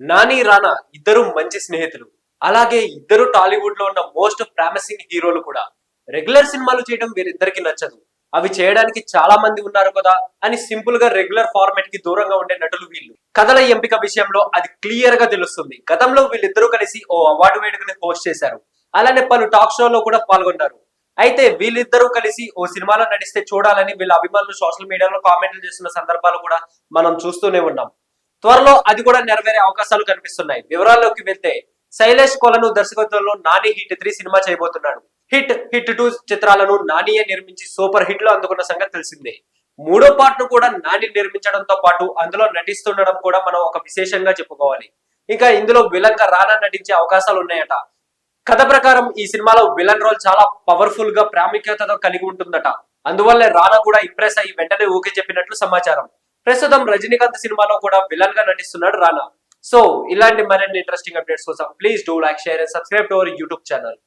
నాని రానా ఇద్దరు మంచి స్నేహితులు. అలాగే ఇద్దరు టాలీవుడ్లో ఉన్న మోస్ట్ ప్రామిసింగ్ హీరోలు కూడా. రెగ్యులర్ సినిమాలు చేయడం వీరిద్దరికి నచ్చదు. అవి చేయడానికి చాలా మంది ఉన్నారు కదా అని సింపుల్గా రెగ్యులర్ ఫార్మాట్కి దూరంగా ఉండే నటులు వీళ్ళు. కథల ఎంపిక విషయంలో అది క్లియర్గా తెలుస్తుంది. గతంలో వీళ్ళిద్దరూ కలిసి ఓ అవార్డు వేడుకని హోస్ట్ చేశారు. అలానే పలు టాక్ షోలో కూడా పాల్గొన్నారు అయితే వీళ్ళిద్దరూ కలిసి ఓ సినిమాలో నడిస్తే చూడాలని వీళ్ళ అభిమానులు సోషల్ మీడియాలో కామెంట్లు చేస్తున్న సందర్భాలు కూడా మనం చూస్తూనే ఉన్నాం. త్వరలో అది కూడా నెరవేరే అవకాశాలు కనిపిస్తున్నాయి. వివరాల్లోకి వెళ్తే శైలేష్ కొలను దర్శకత్వంలో నాని హిట్ త్రీ సినిమా చేయబోతున్నాడు. హిట్ హిట్ టూ చిత్రాలను నానియే నిర్మించి సూపర్ హిట్లో అందుకున్న సంగతి తెలిసిందే. మూడో పార్ట్ను కూడా నాని నిర్మించడంతో పాటు అందులో నటిస్తుండడం కూడా మనం ఒక విశేషంగా చెప్పుకోవాలి. ఇంకా ఇందులో విలన్గా రానా నటించే అవకాశాలు ఉన్నాయట. కథ ప్రకారం ఈ సినిమాలో విలన్ రోల్ చాలా పవర్ఫుల్గా ప్రాముఖ్యతతో కలిగి ఉంటుందట. అందువల్లే రానా కూడా ఇంప్రెస్ అయ్యి వెంటనే ఊకే చెప్పినట్లు సమాచారం. ప్రస్తుతం రజనీకాంత్ సినిమాలో కూడా విలన్గా నటిస్తున్నాడు రానా. సో ఇలాంటి మరిన్ని ఇంట్రెస్టింగ్ అప్డేట్స్ కోసం please do like share and subscribe to our YouTube channel